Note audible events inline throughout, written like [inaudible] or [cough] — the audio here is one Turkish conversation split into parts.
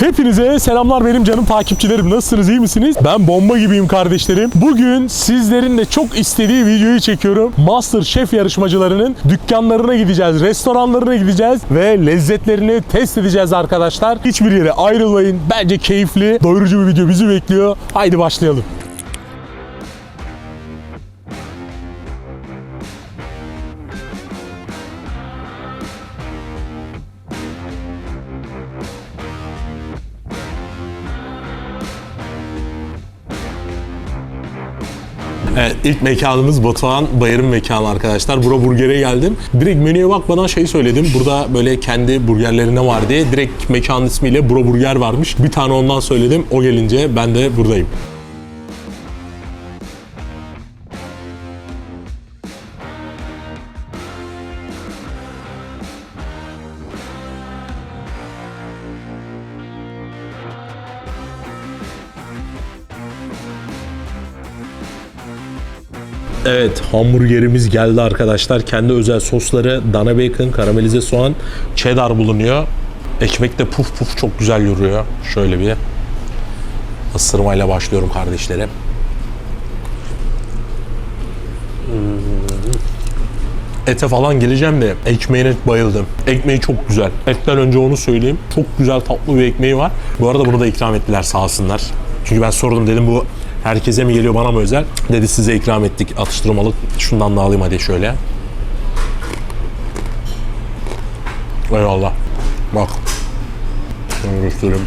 Hepinize selamlar benim canım takipçilerim. Nasılsınız iyi misiniz? Ben bomba gibiyim kardeşlerim. Bugün sizlerin de çok istediği videoyu çekiyorum. Master Chef yarışmacılarının dükkanlarına gideceğiz, restoranlarına gideceğiz ve lezzetlerini test edeceğiz arkadaşlar. Hiçbir yere ayrılmayın. Bence keyifli, doyurucu bir video bizi bekliyor. Haydi başlayalım. Evet, ilk mekanımız Batuhan Bayır'ın mekanı arkadaşlar. Bura Burger'e geldim. Direkt menüye bakmadan şey söyledim. Burada böyle kendi burgerlerine var diye. Direkt mekanın ismiyle Bura Burger varmış. Bir tane ondan söyledim. O gelince ben de buradayım. Evet hamburgerimiz geldi arkadaşlar. Kendi özel sosları dana bacon, karamelize soğan, cheddar bulunuyor. Ekmek de puf puf çok güzel yürüyor. Şöyle bir ısırmayla başlıyorum kardeşlerim. Ete falan geleceğim de ekmeğine bayıldım. Ekmeği çok güzel. Etten önce onu söyleyeyim. Çok güzel tatlı bir ekmeği var. Bu arada bunu da ikram ettiler sağ olsunlar. Çünkü ben sordum dedim bu herkese mi geliyor bana mı özel? Dedi size ikram ettik atıştırmalık. Şundan da alayım hadi şöyle. Eyvallah. Bak. Şunu göstereyim.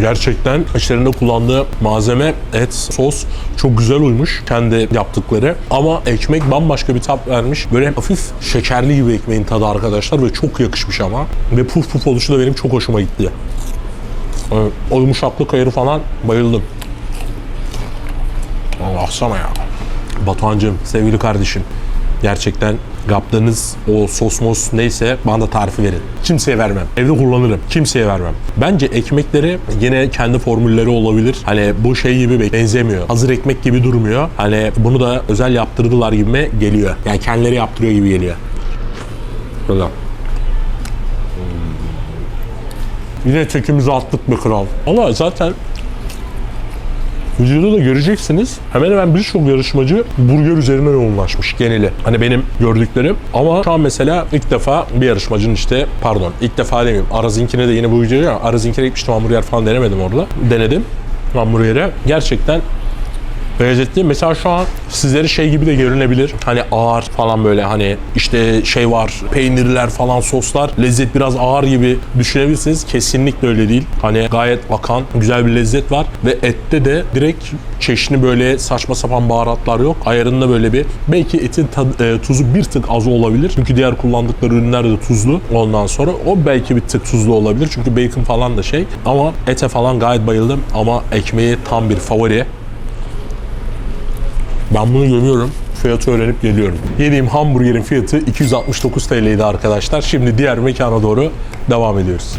Gerçekten içlerinde kullandığı malzeme, et, sos çok güzel uymuş kendi yaptıkları. Ama ekmek bambaşka bir tat vermiş. Böyle hafif şekerli gibi ekmeğin tadı arkadaşlar ve çok yakışmış ama. Ve puf puf oluşu da benim çok hoşuma gitti. Evet, O yumuşaklık ayarı falan bayıldım. Baksana ya. Batuhan'cığım, sevgili kardeşim. Gerçekten yaptığınız o sos mos neyse bana da tarifi verin. Kimseye vermem. Evde kullanırım. Kimseye vermem. Bence ekmekleri yine kendi formülleri olabilir. Hani bu şey gibi benzemiyor. Hazır ekmek gibi durmuyor. Hani bunu da özel yaptırdılar gibi geliyor. Yani kendileri yaptırıyor gibi geliyor. Böyle. Hmm. Yine çekimizi attık be kral. Ama zaten Videoda da göreceksiniz. Hemen hemen birçok yarışmacı burger üzerine yoğunlaşmış geneli. Hani benim gördüklerim. Ama şu an mesela ilk defa bir yarışmacının işte pardon ilk defa demeyeyim. Araz'inkine de yine bu videoyu Araz'inkine gitmiştim hamburger falan denemedim orada. Denedim hamburgeri. Gerçekten lezzetli. Mesela şu an sizlere şey gibi de görünebilir. Hani ağır falan böyle hani işte şey var peynirler falan soslar lezzet biraz ağır gibi düşünebilirsiniz. Kesinlikle öyle değil. Hani gayet akan güzel bir lezzet var ve ette de direkt çeşni böyle saçma sapan baharatlar yok. Ayarında böyle bir belki etin tad- e, tuzu bir tık az olabilir. Çünkü diğer kullandıkları ürünler de tuzlu. Ondan sonra o belki bir tık tuzlu olabilir. Çünkü bacon falan da şey. Ama ete falan gayet bayıldım. Ama ekmeği tam bir favori. Ben bunu görüyorum. Fiyatı öğrenip geliyorum. Yediğim hamburgerin fiyatı 269 TL'ydi arkadaşlar. Şimdi diğer mekana doğru devam ediyoruz.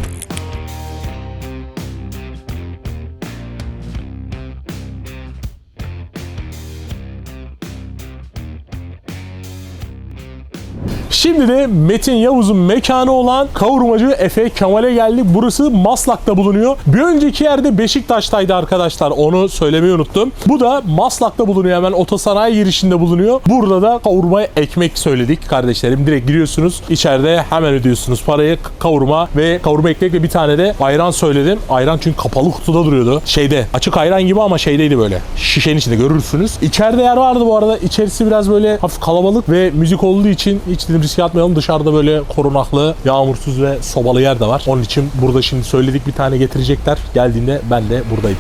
Şimdi de Metin Yavuz'un mekanı olan kavurmacı Efe Kemal'e geldik. Burası Maslak'ta bulunuyor. Bir önceki yerde Beşiktaş'taydı arkadaşlar. Onu söylemeyi unuttum. Bu da Maslak'ta bulunuyor. Hemen otosanayi girişinde bulunuyor. Burada da kavurma ekmek söyledik kardeşlerim. Direkt giriyorsunuz. İçeride hemen ödüyorsunuz parayı. Kavurma ve kavurma ekmek ve bir tane de ayran söyledim. Ayran çünkü kapalı kutuda duruyordu. Şeyde açık ayran gibi ama şeydeydi böyle. Şişenin içinde görürsünüz. İçeride yer vardı bu arada. İçerisi biraz böyle hafif kalabalık ve müzik olduğu için hiç dedim riske atmayalım. Dışarıda böyle korunaklı, yağmursuz ve sobalı yer de var. Onun için burada şimdi söyledik bir tane getirecekler. Geldiğinde ben de buradayım.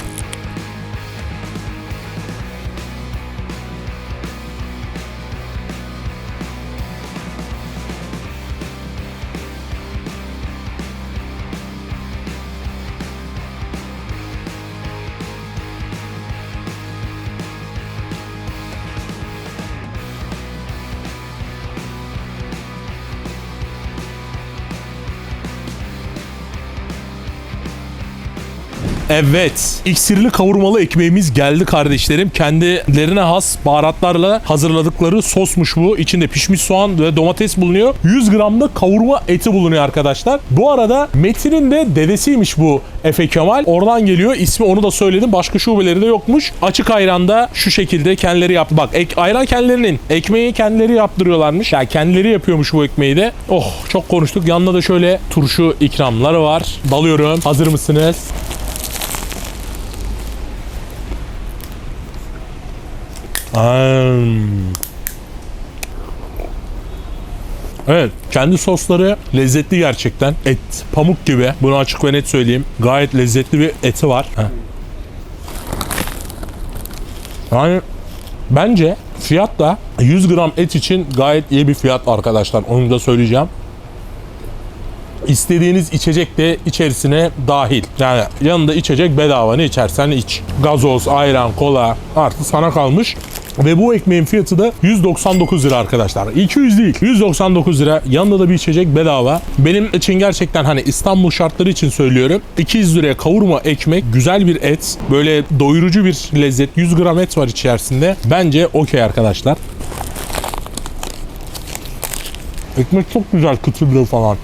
Evet. İksirli kavurmalı ekmeğimiz geldi kardeşlerim. Kendilerine has baharatlarla hazırladıkları sosmuş bu. İçinde pişmiş soğan ve domates bulunuyor. 100 gram kavurma eti bulunuyor arkadaşlar. Bu arada Metin'in de dedesiymiş bu Efe Kemal. Oradan geliyor. İsmi onu da söyledim. Başka şubeleri de yokmuş. Açık ayranda şu şekilde kendileri yaptı. Bak ek, ayran kendilerinin. Ekmeği kendileri yaptırıyorlarmış. Ya kendileri yapıyormuş bu ekmeği de. Oh çok konuştuk. Yanında da şöyle turşu ikramları var. Dalıyorum. Hazır mısınız? Evet, kendi sosları lezzetli gerçekten. Et, pamuk gibi. Bunu açık ve net söyleyeyim. Gayet lezzetli bir eti var. Heh. Yani bence fiyat da 100 gram et için gayet iyi bir fiyat arkadaşlar. Onu da söyleyeceğim. İstediğiniz içecek de içerisine dahil. Yani yanında içecek bedava ne içersen iç. Gazoz, ayran, kola artık sana kalmış. Ve bu ekmeğin fiyatı da 199 lira arkadaşlar. 200 değil. 199 lira. Yanında da bir içecek bedava. Benim için gerçekten hani İstanbul şartları için söylüyorum. 200 liraya kavurma ekmek, güzel bir et, böyle doyurucu bir lezzet. 100 gram et var içerisinde. Bence okey arkadaşlar. Ekmek çok güzel kıtırlığı falan.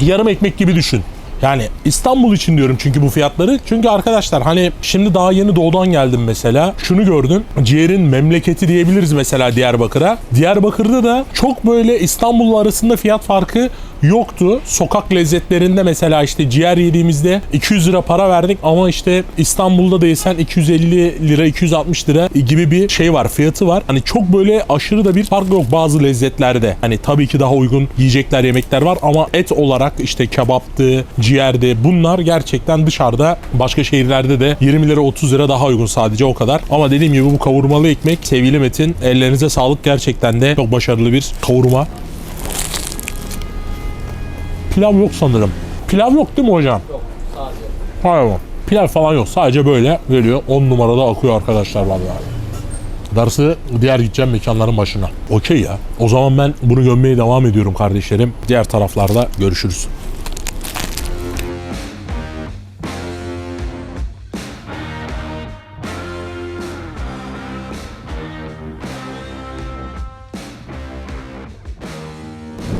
Yarım ekmek gibi düşün. Yani İstanbul için diyorum çünkü bu fiyatları. Çünkü arkadaşlar hani şimdi daha yeni doğudan geldim mesela. Şunu gördüm. Ciğerin memleketi diyebiliriz mesela Diyarbakır'a. Diyarbakır'da da çok böyle İstanbul'la arasında fiyat farkı yoktu. Sokak lezzetlerinde mesela işte ciğer yediğimizde 200 lira para verdik ama işte İstanbul'da değilsen 250 lira 260 lira gibi bir şey var fiyatı var. Hani çok böyle aşırı da bir fark yok bazı lezzetlerde. Hani tabii ki daha uygun yiyecekler yemekler var ama et olarak işte kebaptı, ciğerdi bunlar gerçekten dışarıda başka şehirlerde de 20 lira 30 lira daha uygun sadece o kadar. Ama dediğim gibi bu kavurmalı ekmek sevgili Metin ellerinize sağlık gerçekten de çok başarılı bir kavurma. Pilav yok sanırım. Pilav yok değil mi hocam? Yok sadece. Hayır Pilav falan yok. Sadece böyle geliyor. 10 numarada akıyor arkadaşlar vallahi. Darısı diğer gideceğim mekanların başına. Okey ya. O zaman ben bunu gömmeye devam ediyorum kardeşlerim. Diğer taraflarda görüşürüz.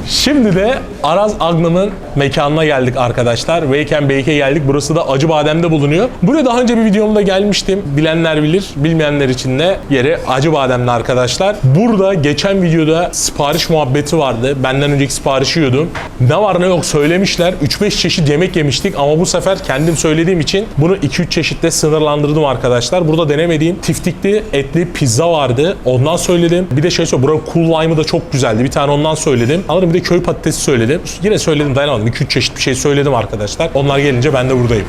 Şimdi de Araz Agna'nın mekanına geldik arkadaşlar. Wake Bake'e geldik. Burası da Acıbadem'de bulunuyor. Buraya daha önce bir videomda gelmiştim. Bilenler bilir, bilmeyenler için de yeri Acıbadem'de arkadaşlar. Burada geçen videoda sipariş muhabbeti vardı. Benden önceki siparişi yiyordum. Ne var ne yok söylemişler. 3-5 çeşit yemek yemiştik ama bu sefer kendim söylediğim için bunu 2-3 çeşitle sınırlandırdım arkadaşlar. Burada denemediğim tiftikli etli pizza vardı. Ondan söyledim. Bir de şey söyleyeyim. Buranın cool lime'ı da çok güzeldi. Bir tane ondan söyledim. Alırım bir de köy patatesi söyledim. Yine söyledim dayanamadım. 2-3 çeşit bir şey söyledim arkadaşlar. Onlar gelince ben de buradayım.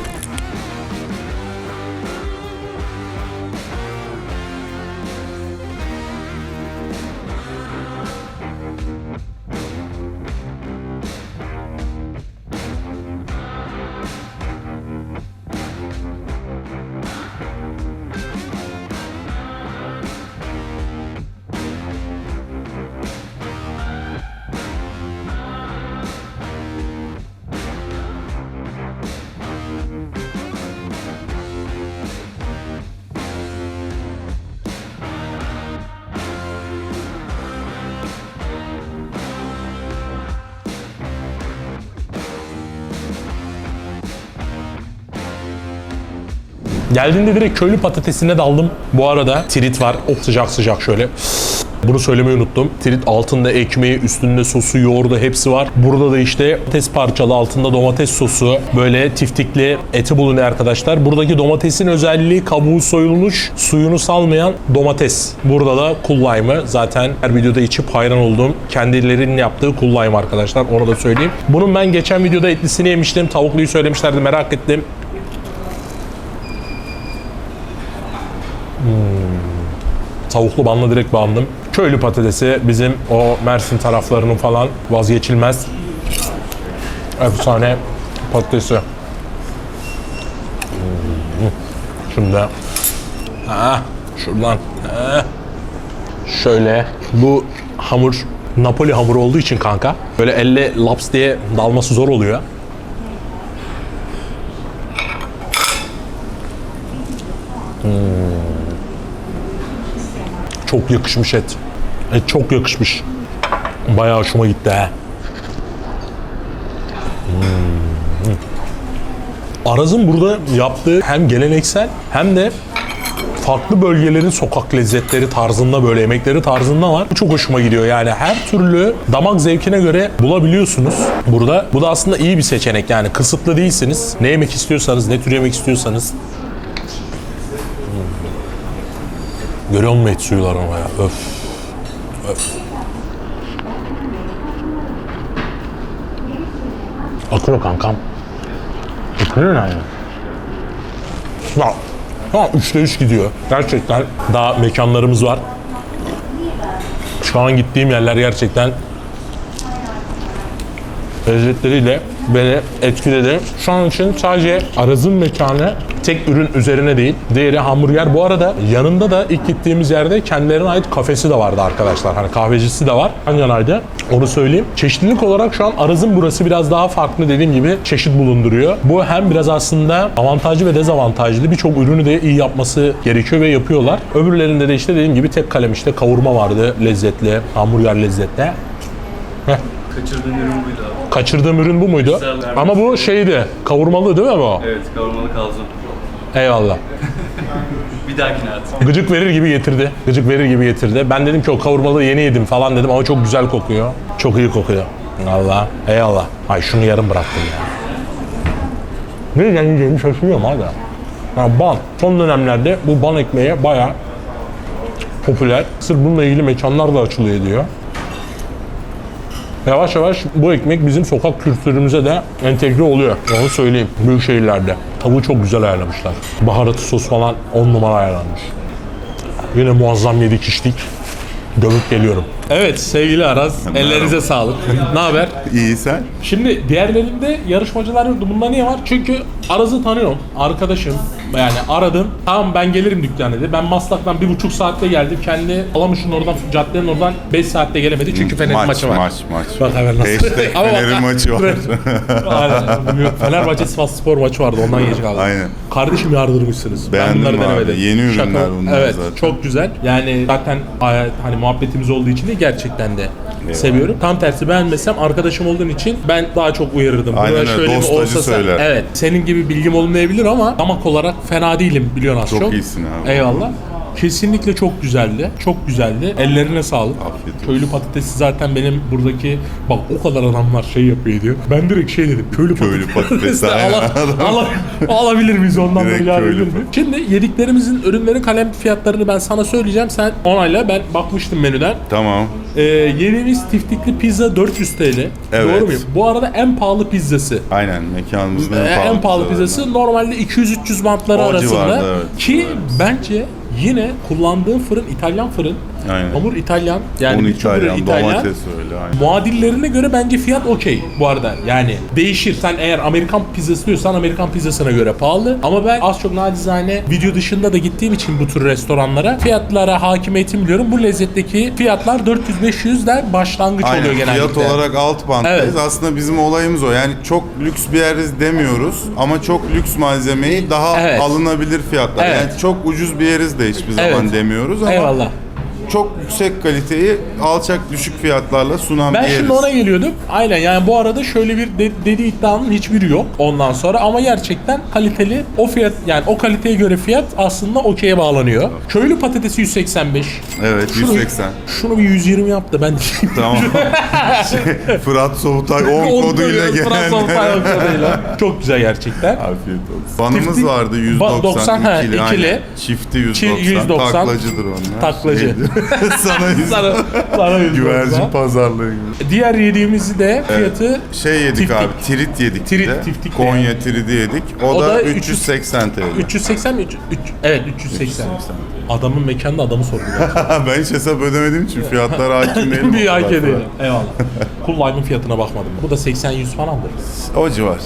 Geldiğinde direkt köylü patatesine daldım. Bu arada trit var. Oh sıcak sıcak şöyle. Bunu söylemeyi unuttum. Trit altında ekmeği, üstünde sosu, yoğurdu hepsi var. Burada da işte domates parçalı, altında domates sosu, böyle tiftikli eti bulunuyor arkadaşlar. Buradaki domatesin özelliği kabuğu soyulmuş, suyunu salmayan domates. Burada da lime'ı zaten her videoda içip hayran olduğum kendilerinin yaptığı lime arkadaşlar. Onu da söyleyeyim. Bunun ben geçen videoda etlisini yemiştim. Tavukluyu söylemişlerdi merak ettim. Tavuklu banla direkt bandım. Köylü patatesi bizim o Mersin taraflarının falan vazgeçilmez efsane patatesi. Hmm. Şimdi ha, şuradan ha. şöyle bu hamur Napoli hamuru olduğu için kanka böyle elle laps diye dalması zor oluyor. Çok yakışmış et. Et çok yakışmış. Bayağı hoşuma gitti ha. Hmm. Araz'ın burada yaptığı hem geleneksel hem de farklı bölgelerin sokak lezzetleri tarzında böyle yemekleri tarzında var. Bu çok hoşuma gidiyor yani her türlü damak zevkine göre bulabiliyorsunuz burada. Bu da aslında iyi bir seçenek yani kısıtlı değilsiniz. Ne yemek istiyorsanız, ne tür yemek istiyorsanız. Hmm. Görüyor musun et suyularını ya? Öf. Öf. Akıyor kankam. Akıyor yani. Ya, ya üçte üç gidiyor. Gerçekten daha mekanlarımız var. Şu an gittiğim yerler gerçekten lezzetleriyle beni etkiledi. Şu an için sadece Araz'ın mekanı tek ürün üzerine değil. Diğeri hamburger. Bu arada yanında da ilk gittiğimiz yerde kendilerine ait kafesi de vardı arkadaşlar. Hani kahvecisi de var. Yan yanaydı. Onu söyleyeyim. Çeşitlilik olarak şu an Araz'ın burası biraz daha farklı dediğim gibi çeşit bulunduruyor. Bu hem biraz aslında avantajlı ve dezavantajlı. Birçok ürünü de iyi yapması gerekiyor ve yapıyorlar. Öbürlerinde de işte dediğim gibi tek kalem işte kavurma vardı lezzetli, hamburger lezzetli. Kaçırdığın ürün buydu abi. Kaçırdığım ürün bu muydu? Ama bu şeydi, kavurmalı değil mi bu? Evet kavurmalı kalzon. Eyvallah. Bir dahakine at. Gıcık verir gibi getirdi. Gıcık verir gibi getirdi. Ben dedim ki o kavurmalı yeni yedim falan dedim ama çok güzel kokuyor. Çok iyi kokuyor. Allah. Eyvallah. Ay şunu yarım bıraktım ya. Ne yiyeceğimi şaşırıyorum abi. Ya ban. Son dönemlerde bu ban ekmeği bayağı popüler. Sırf bununla ilgili mekanlar da açılıyor diyor. Yavaş yavaş bu ekmek bizim sokak kültürümüze de entegre oluyor. Onu söyleyeyim. Büyük şehirlerde. Tavuğu çok güzel ayarlamışlar. Baharatı sos falan 10 numara ayarlanmış. Yine muazzam yedik içtik. Gömüp geliyorum. Evet sevgili Araz. Ellerinize sağlık. ne haber? İyi sen? Şimdi diğerlerinde yarışmacılar yoktu. Bunda niye var? Çünkü Araz'ı tanıyorum. Arkadaşım. Yani aradım. Tamam ben gelirim dükkana dedi. Ben Maslak'tan bir buçuk saatte geldim. Kendi Alamış'ın oradan, caddenin oradan 5 saatte gelemedi. Çünkü Fener'in maç, maçı var. Maç, maç. Bak haber nasıl. Hashtag [laughs] Ama bak- Fener'in maçı var. [laughs] Aynen. Fenerbahçe Sivas Spor maçı vardı. Ondan geç kaldım. Aynen. Kardeşim yardırmışsınız. Beğendim ben bunları abi. denemedim. Yeni ürünler bunlar Evet. zaten. Çok güzel. Yani zaten hani muhabbetimiz olduğu için de gerçekten de seviyorum. Tam tersi beğenmesem arkadaşım olduğun için ben daha çok uyarırdım. Aynen Burada öyle. acı sen- söyler. Evet. Senin gibi bilgim olmayabilir ama damak olarak fena değilim biliyorsun az çok. Çok iyisin abi. Eyvallah. Kesinlikle çok güzeldi. Çok güzeldi. Ellerine sağlık. Afiyet olsun. Köylü patatesi zaten benim buradaki bak o kadar adamlar şey yapıyor diyor. Ben direkt şey dedim. Köylü, Köylü patates. patatesi, [laughs] aynen. Ala- ala- alabilir miyiz ondan Direkt böyle alabilir köylü? Şimdi yediklerimizin ürünlerin kalem fiyatlarını ben sana söyleyeceğim. Sen onayla ben bakmıştım menüden. Tamam. Ee, yediğimiz tiftikli pizza 400 TL. Evet. Doğru muyum? Bu arada en pahalı pizzası. Aynen mekanımızın Ee, en pahalı, pizzası normalde 200-300 bantları O arasında. civarda, evet. Ki bence yine kullandığı fırın İtalyan fırın. Aynen. Hamur İtalyan. Yani Un bir çubuğu İtalyan, domates öyle. Aynen. Muadillerine göre bence fiyat okey bu arada. Yani değişir. Sen eğer Amerikan pizzası diyorsan Amerikan pizzasına göre pahalı. Ama ben az çok nacizane video dışında da gittiğim için bu tür restoranlara fiyatlara hakimiyetim biliyorum. Bu lezzetteki fiyatlar 400-500'den başlangıç oluyor Aynen. genellikle. Fiyat olarak alt banttayız. Evet. Aslında bizim olayımız o. Yani çok lüks bir yeriz demiyoruz ama çok lüks malzemeyi daha Evet. alınabilir fiyatlar. Evet. Yani çok ucuz bir yeriz de hiçbir zaman Evet. demiyoruz ama Eyvallah. Çok yüksek kaliteyi alçak düşük fiyatlarla sunan Ben bir yeriz. şimdi ona geliyordum. Aynen yani bu arada şöyle bir de, dediği iddianın hiçbiri yok ondan sonra ama gerçekten kaliteli o fiyat yani o kaliteye göre fiyat aslında okey'e bağlanıyor. Köylü patatesi 185. Evet Şunu- 180. Şunu bir 120 yaptı ben de [laughs] Tamam. [laughs] Şey, Fırat Sobutay 10 On koduyla koyuyor, Fransız gelen. on koduyla. [laughs] Çok güzel gerçekten. Afiyet olsun. Banımız Tiftik- vardı Ba- 190 90, ha, ikili. ikili. aynen. Çifti 190. Çi- 190. Taklacıdır onlar. Taklacı. Şeydir. [laughs] Sana Sana, sana 190. güvercin pazarlığı gibi. Diğer yediğimizi de fiyatı Şey yedik Tiftik. abi, tirit yedik Tirit, de. tiftik Konya tiridi yedik. O, O da, da 380 TL. 380 mi? Evet 380. Adamın mekanında adamı sordular. [laughs] ben hiç hesap ödemediğim için fiyatlara [laughs] hakim değilim. bir o hak kadar ediyor. falan. Eyvallah. Lime'ın fiyatına bakmadım. Bu da 80-100 falandır. O civar.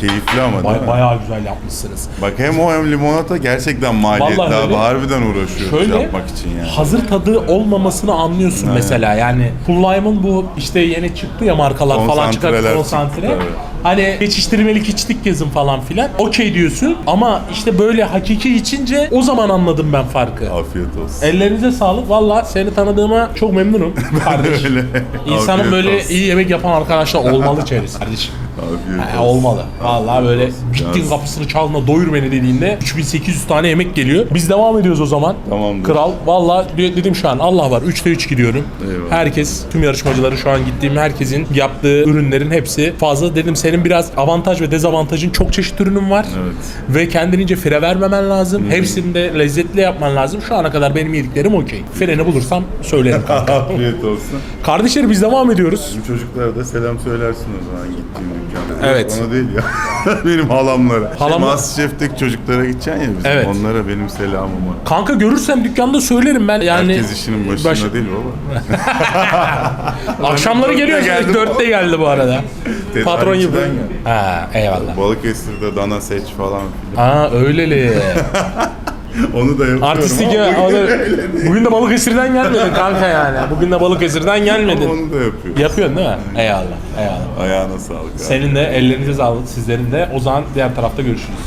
Keyifli ama değil Bay- mi? bayağı güzel yapmışsınız. Bak hem o hem limonata gerçekten maliyetli Vallahi abi. öyle. Harbiden uğraşıyoruz Şöyle yapmak için yani. hazır tadı olmamasını anlıyorsun mesela. Yani Full Lime'ın bu işte yeni çıktı ya markalar falan çıkarttı Konsantreler konsantre. çıktı, tabii. Hani geçiştirmelik içtik yazın falan filan. Okey diyorsun ama işte böyle hakiki içince o zaman anladım ben farkı. Afiyet olsun. Ellerinize sağlık. Valla seni tanıdığıma çok memnunum [laughs] kardeş. Öyle. İnsanın Afiyet böyle olsun. iyi yemek yapan arkadaşlar olmalı [laughs] içeriz kardeşim. Afiyet Ha, olsun. olmalı. Vallahi böyle gittin kapısını çalma doyur beni dediğinde 3800 tane yemek geliyor. Biz devam ediyoruz o zaman. Tamamdır. Kral valla dedim şu an Allah var 3'te 3 gidiyorum. Eyvallah. Herkes tüm yarışmacıları şu an gittiğim herkesin yaptığı ürünlerin hepsi fazla. Dedim senin biraz avantaj ve dezavantajın çok çeşit ürünün var. Evet. Ve kendince fire vermemen lazım. Hepsini de lezzetli yapman lazım. Şu ana kadar benim yediklerim okey. Freni bulursam söylerim. [laughs] Afiyet olsun. Kardeşler biz devam ediyoruz. Bizim çocuklara da selam söylersin o zaman gittiğim dükkana. Evet. Ona değil ya. [laughs] benim halamlara. Halam- Şey, Masterchef'teki çocuklara gideceksin ya bizim. Evet. Onlara benim selamım var. Kanka görürsem dükkanda söylerim ben. Yani Herkes işinin başında baş- değil baba. [laughs] Akşamları geliyor. geldim. Dörtte geldi bu arada. Patron gibi. Ha eyvallah. Balıkesir'de dana seç falan filan. Ha öyleli. [laughs] [laughs] Onu da yapıyorum Artistik ama ya. bugün eğlendim. Bugün de Balıkesir'den gelmedin kanka yani. Bugün de Balıkesir'den Ama gelmedin. Onu da yapıyorum. Yapıyorsun değil mi? Eyvallah. Eyvallah. Ayağına sağlık abi. Senin de ellerinize sağlık. Sizlerin de. O zaman diğer tarafta görüşürüz.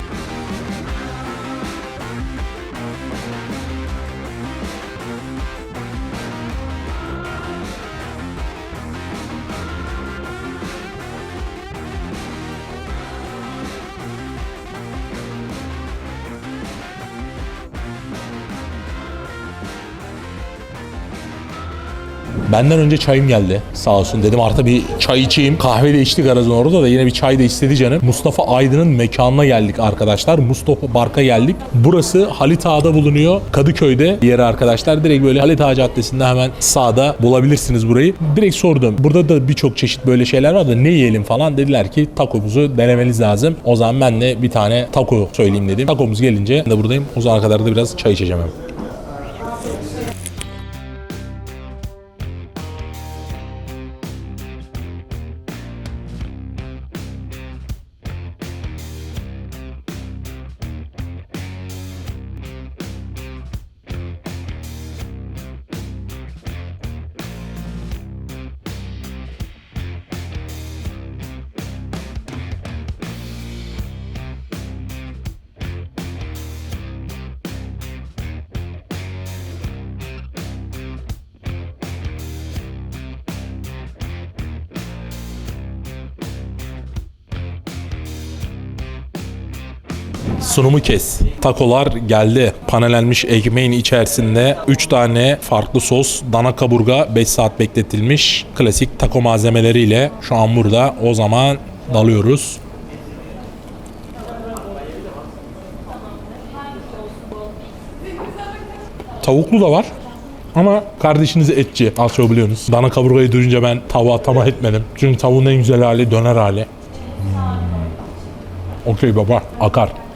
Benden önce çayım geldi. Sağ olsun dedim artık bir çay içeyim. Kahve de içtik arasında orada da yine bir çay da istedi canım. Mustafa Aydın'ın mekanına geldik arkadaşlar. Mustafa Bark'a geldik. Burası Halit Ağa'da bulunuyor. Kadıköy'de yeri arkadaşlar. Direkt böyle Halit Ağa Caddesi'nde hemen sağda bulabilirsiniz burayı. Direkt sordum. Burada da birçok çeşit böyle şeyler var da ne yiyelim falan. Dediler ki takomuzu denemeniz lazım. O zaman ben de bir tane taco söyleyeyim dedim. Takomuz gelince ben de buradayım. O zamana kadar da biraz çay içeceğim hem. Sunumu kes. Takolar geldi. Panelenmiş ekmeğin içerisinde 3 tane farklı sos, dana kaburga 5 saat bekletilmiş. Klasik taco malzemeleriyle şu an burada. O zaman dalıyoruz. Tavuklu da var. Ama kardeşiniz etçi. Az çok biliyorsunuz. Dana kaburgayı duyunca ben tavuğa tamah etmedim. Çünkü tavuğun en güzel hali döner hali. Okey baba akar.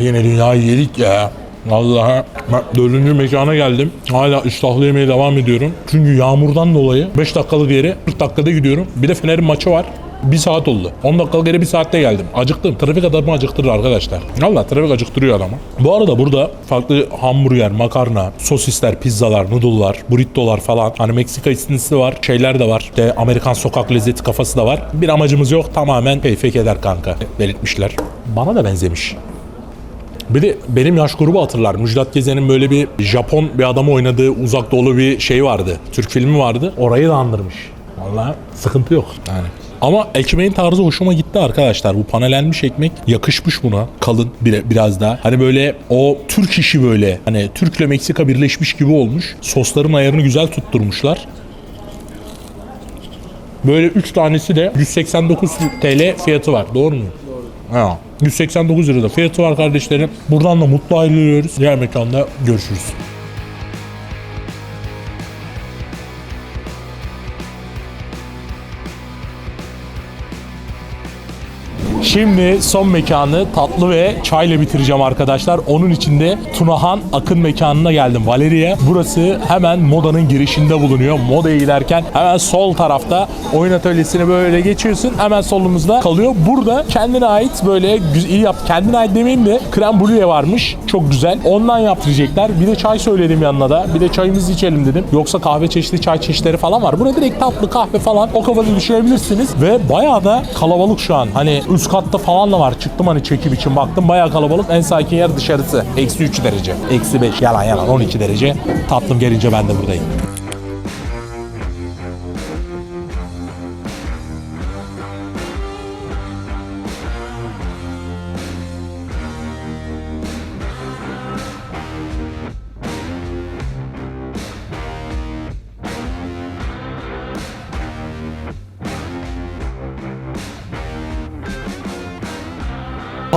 Yine dünyayı yedik ya. Vallahi ben dördüncü mekana geldim. Hala iştahlı yemeye devam ediyorum. Çünkü yağmurdan dolayı 5 dakikalık yere 40 dakikada gidiyorum. Bir de Fener'in maçı var. Bir saat oldu. 10 dakikalık yere bir saatte geldim. Acıktım. Trafik adamı acıktırır arkadaşlar. Valla trafik acıktırıyor adamı. Bu arada burada farklı hamburger, makarna, sosisler, pizzalar, noodle'lar, burrito'lar falan. Hani Meksika istinisi var. Şeyler de var. İşte Amerikan sokak lezzeti kafası da var. Bir amacımız yok. Tamamen keyfe keder kanka. Belirtmişler. Bana da benzemiş. Bir de benim yaş grubu hatırlar. Müjdat Gezen'in böyle bir Japon bir adamı oynadığı uzak doğulu bir şey vardı. Türk filmi vardı. Orayı da andırmış. Vallahi sıkıntı yok yani. Ama ekmeğin tarzı hoşuma gitti arkadaşlar. Bu panelenmiş ekmek yakışmış buna. Kalın bir, biraz daha. Hani böyle o Türk işi böyle. Hani Türk'le Meksika birleşmiş gibi olmuş. Sosların ayarını güzel tutturmuşlar. Böyle 3 tanesi de 189 TL fiyatı var. Doğru mu? Ha. 189 lirada fiyatı var kardeşlerim. Buradan da mutlu ayrılıyoruz. Diğer mekanda görüşürüz. Şimdi son mekanı tatlı ve çayla bitireceğim arkadaşlar. Onun içinde Tunahan Akın mekanına geldim. Valeriye. Burası hemen modanın girişinde bulunuyor. Modaya giderken hemen sol tarafta oyun atölyesini böyle geçiyorsun. Hemen solumuzda kalıyor. Burada kendine ait böyle iyi yap. Kendine ait demeyeyim de krem brûlée varmış. Çok güzel. Ondan yaptıracaklar. Bir de çay söyledim yanına da. Bir de çayımızı içelim dedim. Yoksa kahve çeşitli çay çeşitleri falan var. Burada direkt tatlı kahve falan o kafada düşünebilirsiniz. Ve bayağı da kalabalık şu an. Hani üst katta falan da var. Çıktım hani çekim için baktım. Bayağı kalabalık. En sakin yer dışarısı. Eksi 3 derece. Eksi 5. Yalan yalan 12 derece. Tatlım gelince ben de buradayım.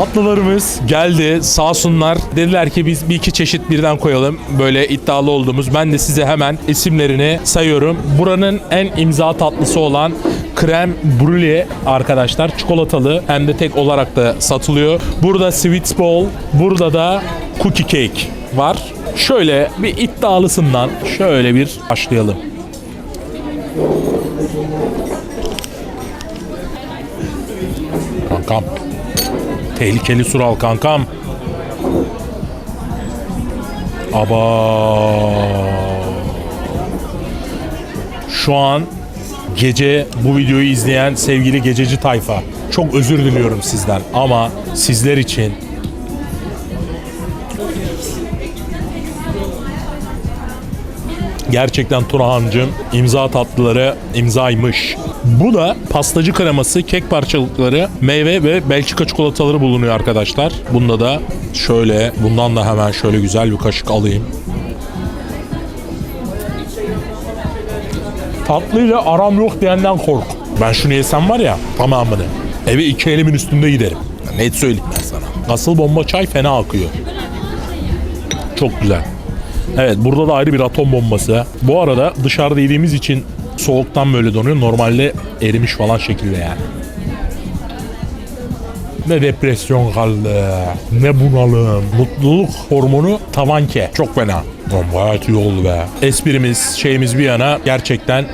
Tatlılarımız geldi sağ. Dediler ki biz bir iki çeşit birden koyalım. Böyle iddialı olduğumuz. Ben de size hemen isimlerini sayıyorum. Buranın en imza tatlısı olan krem brûlée arkadaşlar. Çikolatalı hem de tek olarak da satılıyor. Burada sweet bowl, burada da cookie cake var. Şöyle bir iddialısından şöyle bir başlayalım. Kankam. Tehlikeli sural kankam. Aba. Şu an gece bu videoyu izleyen sevgili gececi tayfa. Çok özür diliyorum sizden ama sizler için Gerçekten Turhan'cığım imza tatlıları imzaymış. Bu da pastacı kreması, kek parçalıkları, meyve ve Belçika çikolataları bulunuyor arkadaşlar. Bunda da şöyle, bundan da hemen şöyle güzel bir kaşık alayım. Tatlıyla aram yok diyenden kork. Ben şunu yesem var ya tamamını. Eve iki elimin üstünde giderim. Net söyleyeyim ben sana. Asıl bomba çay fena akıyor. Çok güzel. Evet burada da ayrı bir atom bombası. Bu arada dışarıda yediğimiz için soğuktan böyle donuyor. Normalde erimiş falan şekilde yani. Ne depresyon kaldı. Ne bunalım. Mutluluk hormonu tavanke. Çok fena. Lan Gayet iyi oldu be. Esprimiz, şeyimiz bir yana gerçekten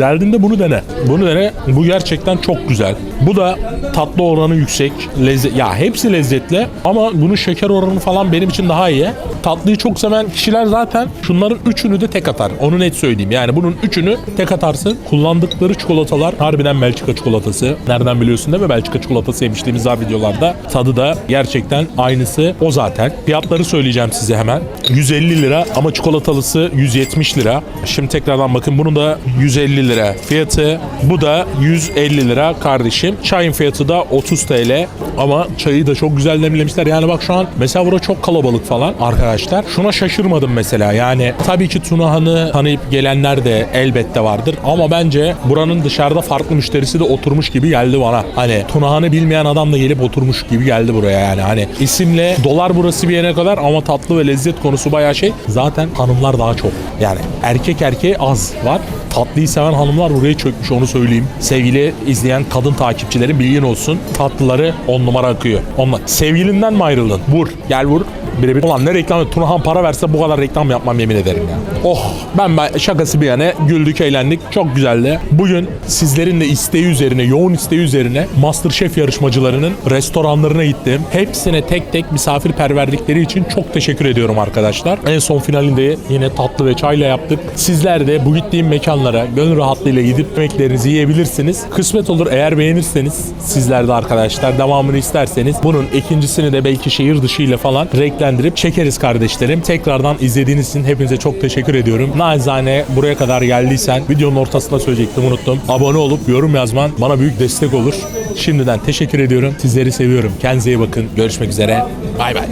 Derdinde bunu dene. Bunu dene. Bu gerçekten çok güzel. Bu da tatlı oranı yüksek. Lezzet ya hepsi lezzetli ama bunun şeker oranı falan benim için daha iyi. Tatlıyı çok seven kişiler zaten şunların üçünü de tek atar. Onu net söyleyeyim. Yani bunun üçünü tek atarsın. Kullandıkları çikolatalar harbiden Belçika çikolatası. Nereden biliyorsun değil mi? Belçika çikolatası yemişliğimiz var videolarda. Tadı da gerçekten aynısı o zaten. Fiyatları söyleyeceğim size hemen. 150 lira ama çikolatalısı 170 lira. Şimdi tekrardan bakın bunun da 150 lira fiyatı. Bu da 150 lira kardeşim. Çayın fiyatı da 30 TL. Ama çayı da çok güzel demlemişler. Yani bak şu an mesela burada çok kalabalık falan arkadaşlar. Şuna şaşırmadım mesela. Yani tabii ki Tunahan'ı tanıyıp gelenler de elbette vardır. Ama bence buranın dışarıda farklı müşterisi de oturmuş gibi geldi bana. Hani Tunahan'ı bilmeyen adam da gelip oturmuş gibi geldi buraya yani. Hani isimle dolar burası bir yere kadar ama tatlı ve lezzet konusu bayağı şey. Zaten hanımlar daha çok. Yani erkek erkeğe az var. Tatlıyı seven hanımlar buraya çökmüş onu söyleyeyim. Sevgili izleyen kadın takipçilerin bilgin olsun. Tatlıları on numara akıyor. Onlar. Sevgilinden mi ayrıldın? Vur. Gel vur. Birebir. Ulan ne reklam? Tunahan para verse bu kadar reklam yapmam yemin ederim ya. Oh ben, ben şakası bir yana güldük eğlendik. Çok güzeldi. Bugün sizlerin de isteği üzerine, yoğun isteği üzerine Masterchef yarışmacılarının restoranlarına gittim. Hepsine tek tek misafirperverlikleri için çok teşekkür ediyorum arkadaşlar. En son finalinde yine tatlı ve çayla yaptık. Sizler de bu gittiğim mekanlara gönül rahatlığıyla gidip yemeklerinizi yiyebilirsiniz. Kısmet olur eğer beğenirseniz sizler de arkadaşlar devamını isterseniz bunun ikincisini de belki şehir dışı ile falan renklendirip çekeriz kardeşlerim. Tekrardan izlediğiniz için hepinize çok teşekkür ediyorum. Naizane buraya kadar geldiysen videonun ortasında söyleyecektim unuttum. Abone olup yorum yazman bana büyük destek olur. Şimdiden teşekkür ediyorum. Sizleri seviyorum. Kendinize iyi bakın. Görüşmek üzere. Bay bay.